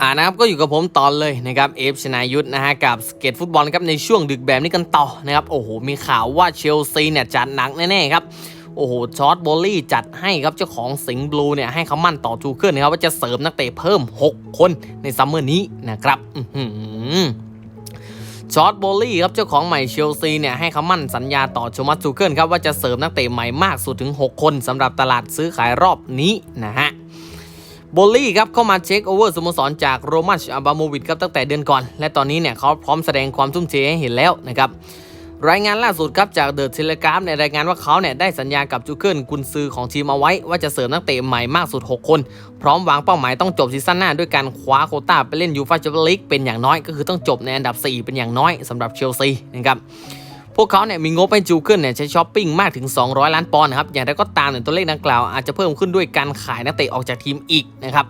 อ่านะครับก็อยู่กับผมตอนเลยนะครับเอฟชนายุทธนะฮะกับสเก็ตฟุตบอลครับในช่วงดึกแบบนี้กันต่อนะครับโอ้โหมีข่าวว่าเชลซีเนี่ยจัดหนักแน่ๆครับโอ้โหชอตบอลลี่จัดให้ครับเจ้าของสิงห์บลูเนี่ยให้คำมั่นต่อทูเคิลนะครับว่าจะเสริมนักเตะเพิ่ม 6 คนในซัมเมอร์นี้นะครับชอตโบลลี่ครับเจ้าของใหม่เชลซีเนี่ยให้คำมั่นสัญญาต่อโชมัสทูเคิลครับว่าจะเสริมนักเตะใหม่มากสุดถึง 6 คนสำหรับตลาดซื้อขายรอบนี้นะฮะ บลลี่ครับเข้ามาเช็คโอเวอร์สโมสรจากโรมันอับาโมวิดครับตั้งแต่เดือนก่อน และตอนนี้เนี่ยเขาพร้อมแสดงความทุ่มเทให้เห็นแล้วนะครับรายงานล่าสุดครับจากเดอะเทเลกราฟในรายงานว่าเขาเนี่ยได้สัญญากับจูเคิลกุนซือของทีมเอาไว้ ว่าจะเสริมนักเตะใหม่มากสุด 6 คน พร้อมวางเป้าหมายต้องจบซีซั่นหน้าด้วยการคว้าโคต้าไปเล่นยูฟ่าแชมเปี้ยนลีกเป็นอย่างน้อยก็คือต้องจบในอันดับ 4 เป็นอย่างน้อยสำหรับเชลซีนะครับ พวกเขาเนี่ยมีงบให้จูเกิลเนี่ยใช้ช้อปปิ้งมากถึง 200 ล้านปอนด์นะครับอย่างไรก็ตามเนี่ยตัวเลขดังกล่าวอาจจะเพิ่มขึ้นด้วยการขายนักเตะออกจากทีมอีกนะครับ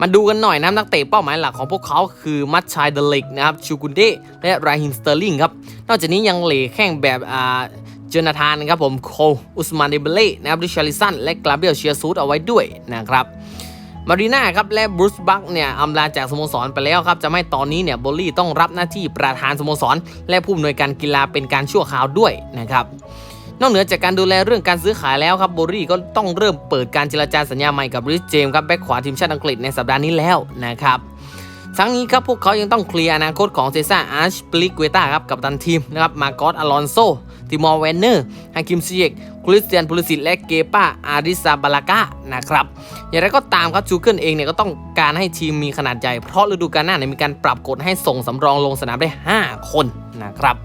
มาดูกันหน่อยนะครับนักเตะเป้าหมายหลักของพวกเขาคือมัตชัยเดลิกนะครับชูกุนเดและไรฮิมสเตอร์ลิงครับนอกจากนี้ยังเหล่แข้งแบบอ่าเจนาธานนะครับผมโคอุสมานเดเบเล่นะครับดิชาริสันและกลาเบียลเชียซูดเอาไว้ด้วยนะครับ มารีน่าครับและบรูซบัคเนี่ยอำลาจากสโมสรไปแล้วครับจะไม่ตอนนี้เนี่ยโบลลี่ต้องรับหน้าที่ประธานสโมสร และผู้อำนวยการกีฬาเป็นการชั่วคราวด้วยนะครับนอกเหนือจากการดูแลเรื่องการซื้อขายแล้วครับโบรี่ก็ต้องเริ่มเปิดการเจรจาสัญญาใหม่กับริชเจมส์ครับแบ็คขวาทีมชาติอังกฤษในสัปดาห์นี้แล้วนะครับ ทั้งนี้ครับพวกเขายังต้องเคลียร์อนาคตของเซซ่าอาร์ชปลิกเวต้าครับกับตันทีมนะครับมาโกอสอลอนโซติมอร์เวนเนอร์ฮาคิมซิเยกคริสเตียนพูลิสิตและเกปาอาริซาบาลากานะครับอย่างไรก็ตามครับจูเกิลเองเนี่ยก็ต้องการให้ทีมมีขนาดใหญ่ เพราะฤดูกาลหน้าเนี่ยมีการปรับกฎให้ส่งสำรองลงสนามได้ 5 คนนะครับ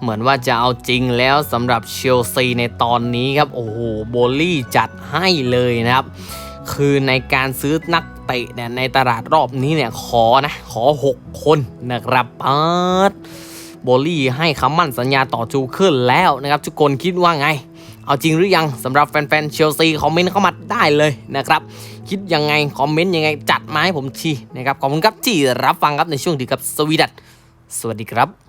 เหมือนว่าจะเอาจริงแล้วสำหรับเชลซีในตอนนี้ครับ โอ้โหโบลลี่จัดให้เลยนะครับ คือในการซื้อนักเตะเนี่ยในตลาดรอบนี้เนี่ยขอนะขอ 6 คนนะครับเปิดโบลลี่ให้คำมั่นสัญญาต่อจูเคิลแล้วนะครับ ทุกคนคิดว่าไง เอาจริงหรือยังสำหรับแฟนๆเชลซีคอมเมนต์เข้ามาได้เลยนะครับ คิดยังไง คอมเมนต์ยังไงจัดมาให้ผมทีนะครับ ขอบคุณครับที่รับฟังครับในช่วงดีกับสวีดัตสวัสดีครับ